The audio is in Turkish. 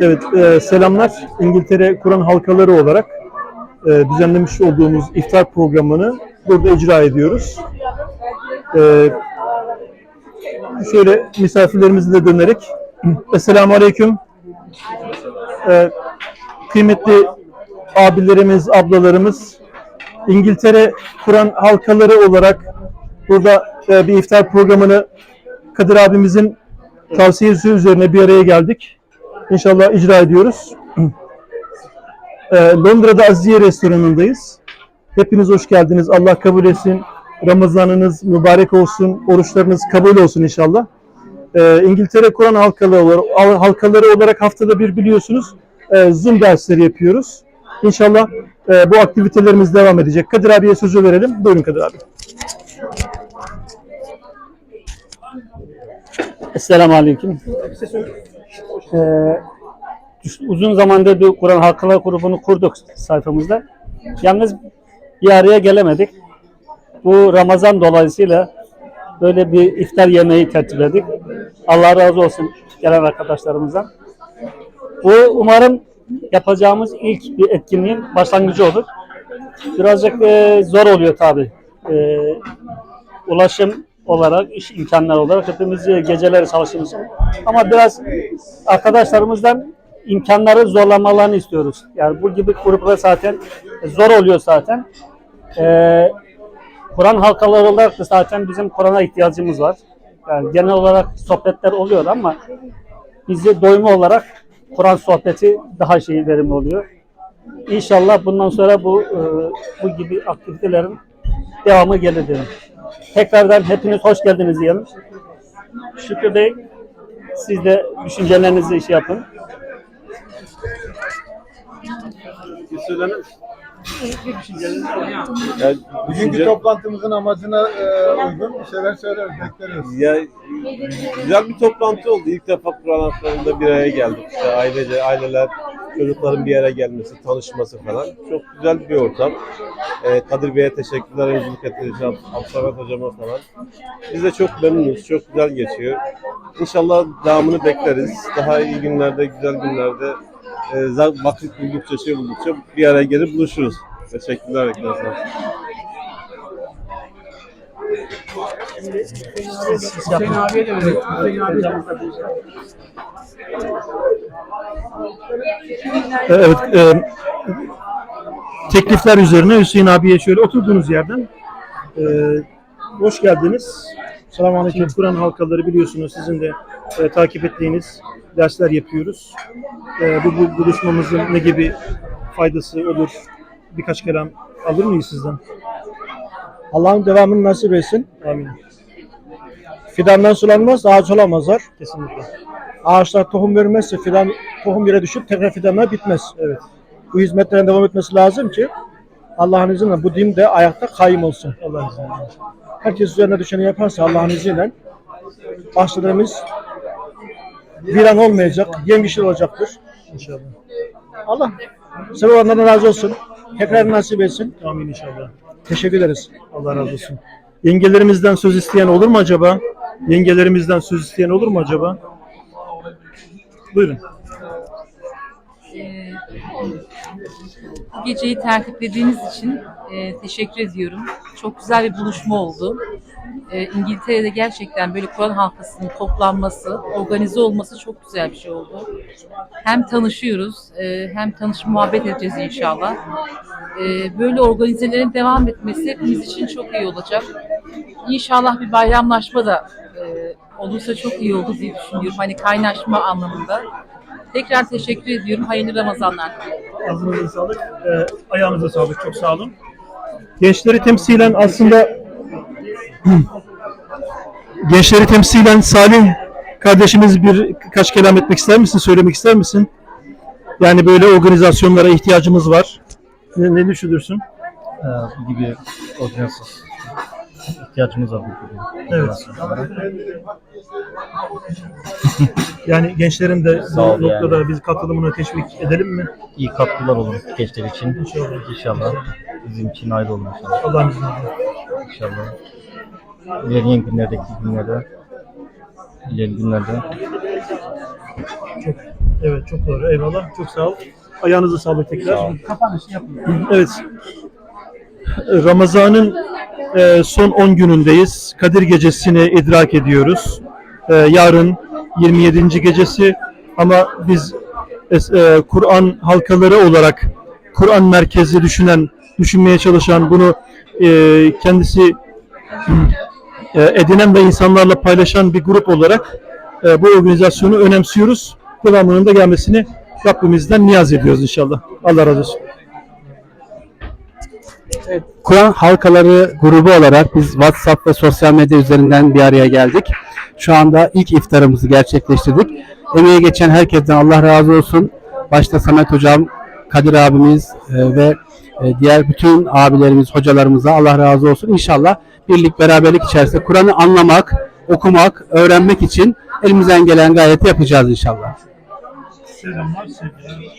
Evet, e, selamlar. İngiltere Kur'an halkaları olarak e, düzenlemiş olduğumuz iftar programını burada icra ediyoruz. E, şöyle misafirlerimizi de dönerek Esselamu Aleyküm. E, kıymetli abilerimiz, ablalarımız İngiltere Kur'an halkaları olarak burada e, bir iftar programını Kadir abimizin tavsiyesi üzerine bir araya geldik. İnşallah icra ediyoruz. Ee, Londra'da Aziye restoranındayız. Hepiniz hoş geldiniz. Allah kabul etsin. Ramazanınız mübarek olsun. Oruçlarınız kabul olsun inşallah. Ee, İngiltere Kur'an halkaları olarak haftada bir biliyorsunuz e, Zoom dersleri yapıyoruz. İnşallah e, bu aktivitelerimiz devam edecek. Kadir abiye sözü verelim. Buyurun Kadir abi. Esselamu Aleyküm. Ee, uzun zamandır Kur'an Halkalar grubunu kurduk sayfamızda. Yalnız bir araya gelemedik. Bu Ramazan dolayısıyla böyle bir iftar yemeği tertipledik. Allah razı olsun gelen arkadaşlarımızdan. Bu umarım yapacağımız ilk bir etkinliğin başlangıcı olur. Birazcık e, zor oluyor tabi. E, ulaşım olarak, iş imkanları olarak hepimiz e, geceleri çalışıyoruz. Ama biraz arkadaşlarımızdan imkanları zorlamalarını istiyoruz. Yani bu gibi gruplar zaten zor oluyor zaten. Ee, Kur'an halkaları olarak da zaten bizim Kur'an'a ihtiyacımız var. Yani genel olarak sohbetler oluyor ama bizi doyma olarak Kur'an sohbeti daha şey verimli oluyor. İnşallah bundan sonra bu e, bu gibi aktivitelerin devamı gelir diyorum. Tekrardan hepiniz hoş geldiniz diyelim. Şükrü Bey, siz de düşüncelerinizi şey yapın. Yani Bugünkü düşünce- toplantımızın amacına e, uygun bir şeyler söyleriz, bekleriz. ya, güzel bir toplantı oldu. İlk defa Kur'an haftalarında bir araya geldik. İşte ailece, aileler, çocukların bir araya gelmesi, tanışması falan. Çok güzel bir ortam. Ee, Kadir Bey'e teşekkürler, öncülük ettiniz. Absavat Hocama falan. Biz de çok memnunuz. Çok güzel geçiyor. İnşallah devamını bekleriz. Daha iyi günlerde, güzel günlerde e, vakit buldukça, şey buldukça bir araya gelip buluşuruz. Teşekkürler arkadaşlar. Hüseyin abiye de verelim. Hüseyin abi de Evet, e, teklifler üzerine Hüseyin abiye şöyle oturduğunuz yerden e, hoş geldiniz. Selamünaleyküm. Kur'an halkaları biliyorsunuz sizin de e, takip ettiğiniz dersler yapıyoruz. E, bu, bu buluşmamızın ne gibi faydası olur? Birkaç kelam alır mıyız sizden? Allah'ın devamını nasip etsin. Amin. Fidandan sulanmaz, ağaç olamazlar. Kesinlikle. Ağaçlar tohum vermezse fidan tohum yere düşüp tekrar fidanlar bitmez. Evet. Bu hizmetlerin devam etmesi lazım ki Allah'ın izniyle bu din de ayakta kaim olsun. Allah'ın izniyle. Herkes üzerine düşeni yaparsa Allah'ın izniyle başladığımız bir an olmayacak, yemyeşil olacaktır. İnşallah. Allah sebep olanlardan razı olsun. Tekrar nasip etsin. Amin inşallah. Teşekkür ederiz. Allah razı olsun. Yengelerimizden söz isteyen olur mu acaba? Yengelerimizden söz isteyen olur mu acaba? Buyurun. Ee, bu geceyi tertiplediğiniz için e, teşekkür ediyorum. Çok güzel bir buluşma oldu. Ee, İngiltere'de gerçekten böyle Kur'an halkasının toplanması, organize olması çok güzel bir şey oldu. Hem tanışıyoruz, e, hem tanışıp muhabbet edeceğiz inşallah. Ee, böyle organizelerin devam etmesi hepimiz için çok iyi olacak. İnşallah bir bayramlaşma da olursa çok iyi olur diye düşünüyorum. Hani kaynaşma anlamında. Tekrar teşekkür ediyorum. Hayırlı Ramazanlar. Ağzınıza sağlık. Ee, ayağınıza sağlık. Çok sağ olun. Gençleri temsilen aslında gençleri temsilen Salih kardeşimiz bir kaç kelam etmek ister misin? Söylemek ister misin? Yani böyle organizasyonlara ihtiyacımız var. Ne, ne düşünürsün? Ee, bu gibi organizasyon ihtiyacımız var Evet. Yani gençlerin de bu Sağ ol noktada biz katılımını teşvik edelim mi? İyi katkılar olur gençler için. İnşallah. İnşallah. Bizim için hayırlı olur inşallah. Allah'ın izniyle. İnşallah. İlerleyen günlerdeki günlerde ileri günlerde. Evet çok doğru. Eyvallah. Çok sağ ol. Ayağınıza sağlık tekrar. Kapanışı yapın. Evet. Ramazan'ın e, son 10 günündeyiz. Kadir Gecesi'ni idrak ediyoruz. E, yarın 27. gecesi ama biz e, Kur'an halkaları olarak Kur'an merkezi düşünen, düşünmeye çalışan, bunu e, kendisi e, edinen ve insanlarla paylaşan bir grup olarak e, bu organizasyonu önemsiyoruz. Devamının da gelmesini Rabbimizden niyaz ediyoruz inşallah. Allah razı olsun. Kur'an halkaları grubu olarak biz WhatsApp ve sosyal medya üzerinden bir araya geldik. Şu anda ilk iftarımızı gerçekleştirdik. Emeğe geçen herkesten Allah razı olsun. Başta Samet Hocam, Kadir abimiz e, ve e, diğer bütün abilerimiz, hocalarımıza Allah razı olsun. İnşallah birlik, beraberlik içerisinde Kur'an'ı anlamak, okumak, öğrenmek için elimizden gelen gayreti yapacağız inşallah. Selamlar, sevgiler.